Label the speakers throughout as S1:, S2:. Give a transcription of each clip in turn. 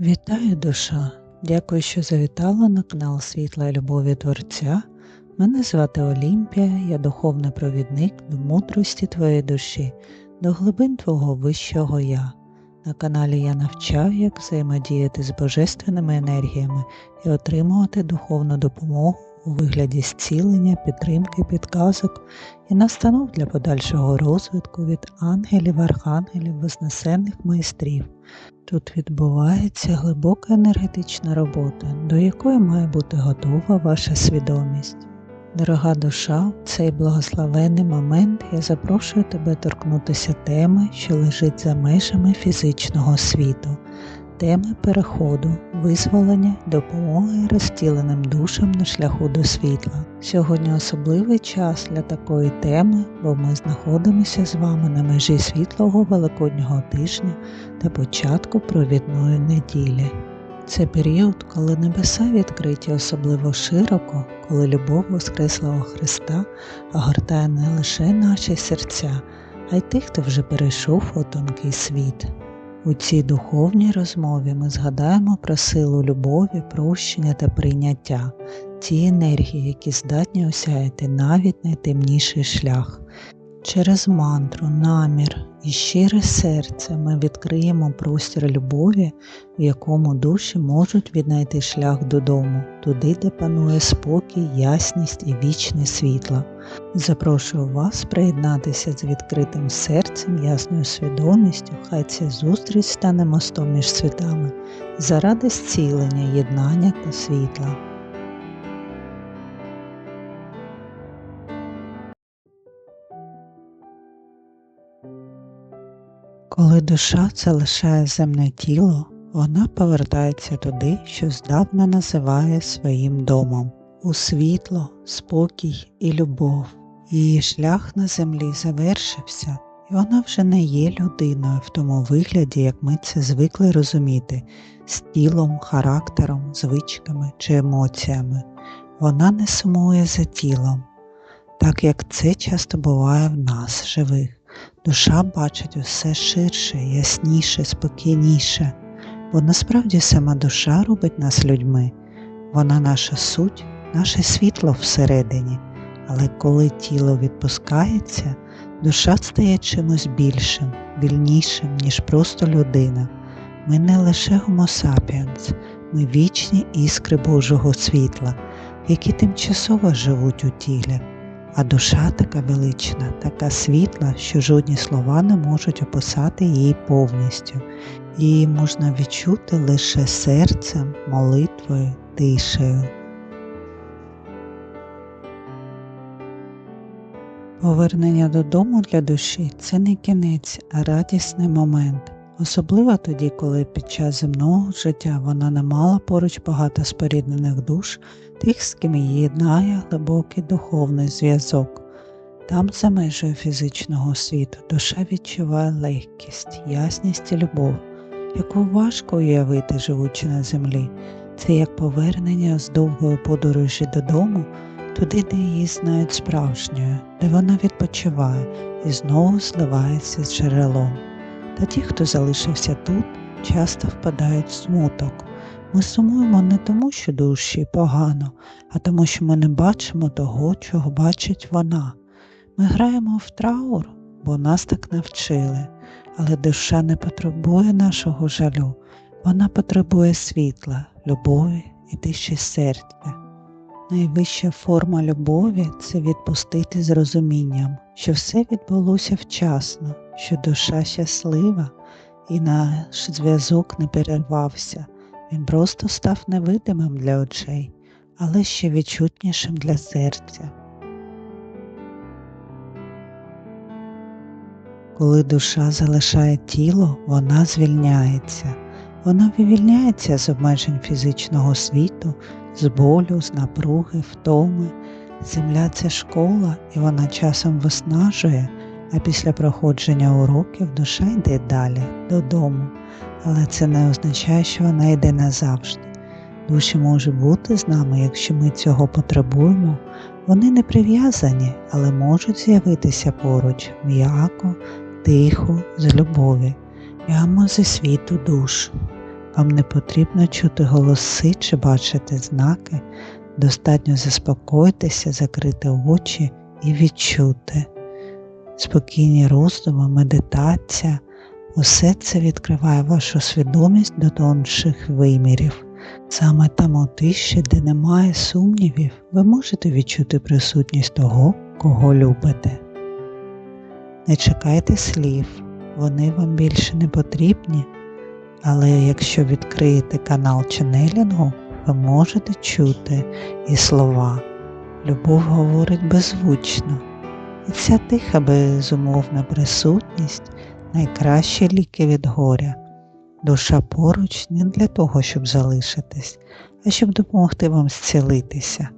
S1: Вітаю душа! Дякую, що завітала на канал Світла і Любові Творця. Мене звати Олімпія, я духовний провідник до мудрості твоєї душі, до глибин твого вищого я. На каналі я навчаю, як взаємодіяти з божественними енергіями і отримувати духовну допомогу у вигляді зцілення, підтримки, підказок і настанов для подальшого розвитку від ангелів, архангелів, вознесених майстрів. Тут відбувається глибока енергетична робота, до якої має бути готова ваша свідомість. Дорога душа, в цей благословенний момент я запрошую тебе торкнутися теми, що лежить за межами фізичного світу, теми переходу, визволення, допомоги розтіленим душам на шляху до світла. Сьогодні особливий час для такої теми, бо ми знаходимося з вами на межі світлого великоднього тижня та початку провідної неділі. Це період, коли небеса відкриті особливо широко, коли любов Воскреслого Христа огортає не лише наші серця, а й тих, хто вже перейшов у тонкий світ. У цій духовній розмові ми згадаємо про силу любові, прощення та прийняття, ті енергії, які здатні осяяти навіть найтемніший шлях. Через мантру, намір і щире серце ми відкриємо простір любові, в якому душі можуть віднайти шлях додому, туди, де панує спокій, ясність і вічне світло. Запрошую вас приєднатися з відкритим серцем, ясною свідомістю, хай ця зустріч стане мостом між світами заради зцілення, єднання та світла. Коли душа залишає земне тіло, вона повертається туди, що здавна називає своїм домом, у світло, спокій і любов. Її шлях на землі завершився, і вона вже не є людиною в тому вигляді, як ми це звикли розуміти, з тілом, характером, звичками чи емоціями. Вона не сумує за тілом, так як це часто буває в нас, живих. Душа бачить усе ширше, ясніше, спокійніше, бо насправді сама душа робить нас людьми, вона наша суть, наше світло всередині, але коли тіло відпускається, душа стає чимось більшим, вільнішим, ніж просто людина. Ми не лише sapiens, ми вічні іскри Божого світла, які тимчасово живуть у тілі а душа така велична, така світла, що жодні слова не можуть описати її повністю, її можна відчути лише серцем, молитвою, тишею. Повернення додому для душі це не кінець, а радісний момент, особливо тоді, коли під час земного життя вона не мала поруч багато споріднених душ тих, з ким її єднає глибокий духовний зв'язок. Там, за межею фізичного світу, душа відчуває легкість, ясність і любов, яку важко уявити, живучи на землі. Це як повернення з довгої подорожі додому, туди, де її знають справжньою, де вона відпочиває і знову зливається з джерелом. Та ті, хто залишився тут, часто впадають в смуток. Ми сумуємо не тому, що душі погано, а тому, що ми не бачимо того, чого бачить вона. Ми граємо в траур, бо нас так навчили, але душа не потребує нашого жалю, вона потребує світла, любові і тиші серця. Найвища форма любові це відпустити з розумінням, що все відбулося вчасно, що душа щаслива і наш зв'язок не перервався. Він просто став невидимим для очей, але ще відчутнішим для серця. Коли душа залишає тіло, вона звільняється, вона вивільняється з обмежень фізичного світу, з болю, з напруги, втоми. Земля це школа, і вона часом виснажує, а після проходження уроків душа йде далі, додому але це не означає, що вона йде назавжди. Душі може бути з нами, якщо ми цього потребуємо, вони не прив'язані, але можуть з'явитися поруч м'яко, тихо, з любові, прямо зі світу душ. Вам не потрібно чути голоси чи бачити знаки, достатньо заспокоїтися, закрити очі і відчути. Спокійні роздуми, медитація, усе це відкриває вашу свідомість до тонших вимірів. Саме там у тиші, де немає сумнівів, ви можете відчути присутність того, кого любите. Не чекайте слів, вони вам більше не потрібні, але якщо відкриєте канал ченелінгу, ви можете чути і слова. Любов говорить беззвучно, і ця тиха безумовна присутність найкращі ліки від горя. Душа поруч не для того, щоб залишитись, а щоб допомогти вам зцілитися,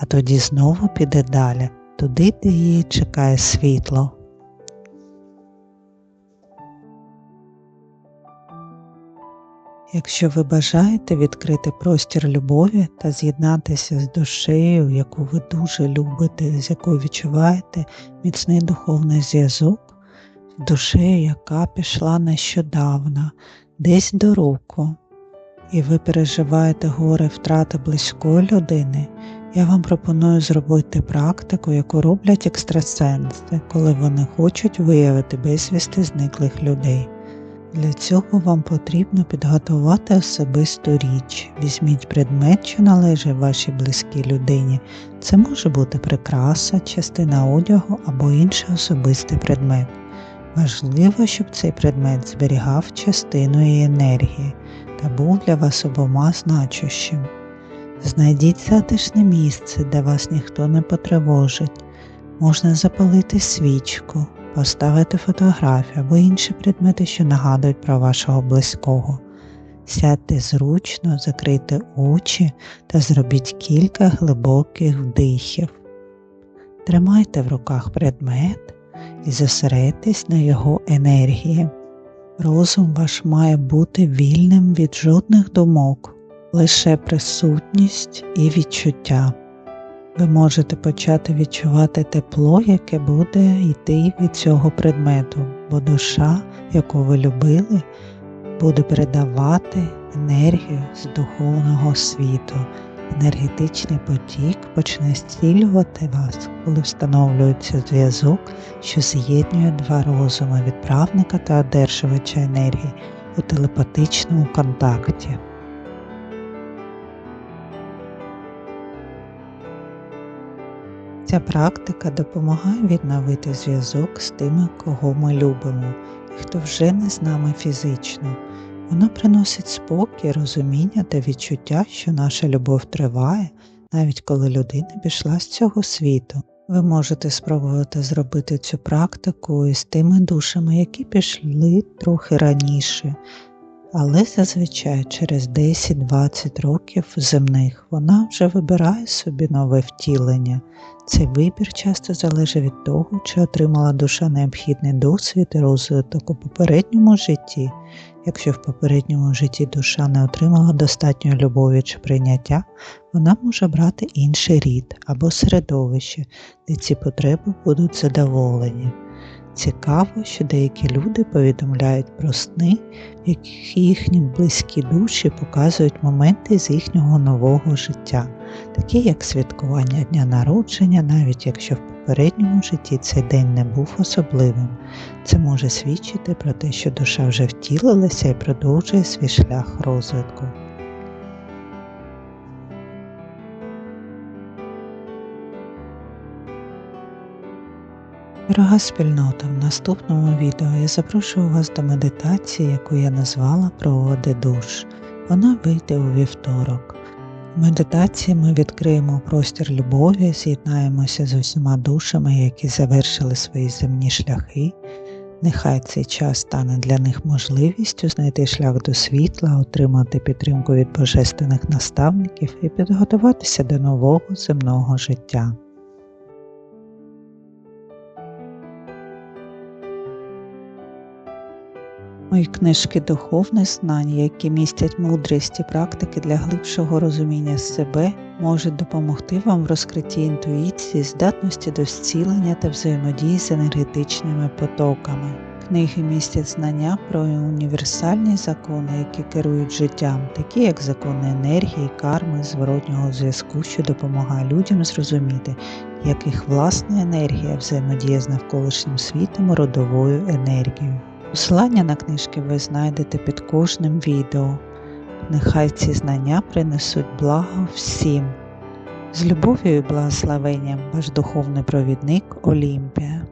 S1: а тоді знову піде далі, туди, де її чекає світло. Якщо ви бажаєте відкрити простір любові та з'єднатися з душею, яку ви дуже любите, з якою відчуваєте міцний духовний зв'язок, з душею, яка пішла нещодавно, десь до року, і ви переживаєте горе втрати близької людини, я вам пропоную зробити практику, яку роблять екстрасенси, коли вони хочуть виявити безвісти зниклих людей. Для цього вам потрібно підготувати особисту річ. Візьміть предмет, що належить вашій близькій людині. Це може бути прикраса, частина одягу або інший особистий предмет. Важливо, щоб цей предмет зберігав частину її енергії та був для вас обома значущим. Знайдіть затишне місце, де вас ніхто не потривожить. Можна запалити свічку, поставити фотографію або інші предмети, що нагадують про вашого близького. Сядьте зручно, закрийте очі та зробіть кілька глибоких вдихів. Тримайте в руках предмет і зосередьтесь на його енергії. Розум ваш має бути вільним від жодних думок, лише присутність і відчуття. Ви можете почати відчувати тепло, яке буде йти від цього предмету, бо душа, яку ви любили, буде передавати енергію з духовного світу. Енергетичний потік почне зцілювати вас, коли встановлюється зв'язок, що з'єднує два розуми відправника та одержувача енергії у телепатичному контакті. Ця практика допомагає відновити зв'язок з тими, кого ми любимо, і хто вже не з нами фізично. Воно приносить спокій, розуміння та відчуття, що наша любов триває, навіть коли людина пішла з цього світу. Ви можете спробувати зробити цю практику із тими душами, які пішли трохи раніше, але зазвичай через 10-20 років земних вона вже вибирає собі нове втілення. Цей вибір часто залежить від того, чи отримала душа необхідний досвід і розвиток у попередньому житті. Якщо в попередньому житті душа не отримала достатньої любові чи прийняття, вона може брати інший рід або середовище, де ці потреби будуть задоволені. Цікаво, що деякі люди повідомляють про сни, в яких їхні близькі душі показують моменти з їхнього нового життя, такі як святкування дня народження, навіть якщо в попередньому житті цей день не був особливим. Це може свідчити про те, що душа вже втілилася і продовжує свій шлях розвитку. Дорога спільнота, в наступному відео я запрошую вас до медитації, яку я назвала Проводи душ. Вона вийде у вівторок. В медитації ми відкриємо простір любові, з'єднаємося з усіма душами, які завершили свої земні шляхи. Нехай цей час стане для них можливістю знайти шлях до світла, отримати підтримку від божественних наставників і підготуватися до нового земного життя. Мої книжки духовних знань, які містять мудрість і практики для глибшого розуміння себе, можуть допомогти вам в розкритті інтуїції, здатності до зцілення та взаємодії з енергетичними потоками. книги містять знання про універсальні закони, які керують життям, такі як закони енергії, карми, зворотнього зв'язку, що допомагає людям зрозуміти, як їх власна енергія взаємодіє з навколишнім світом родовою енергією. Посилання на книжки ви знайдете під кожним відео. Нехай ці знання принесуть благо всім. З любов'ю і благословенням ваш духовний провідник Олімпія.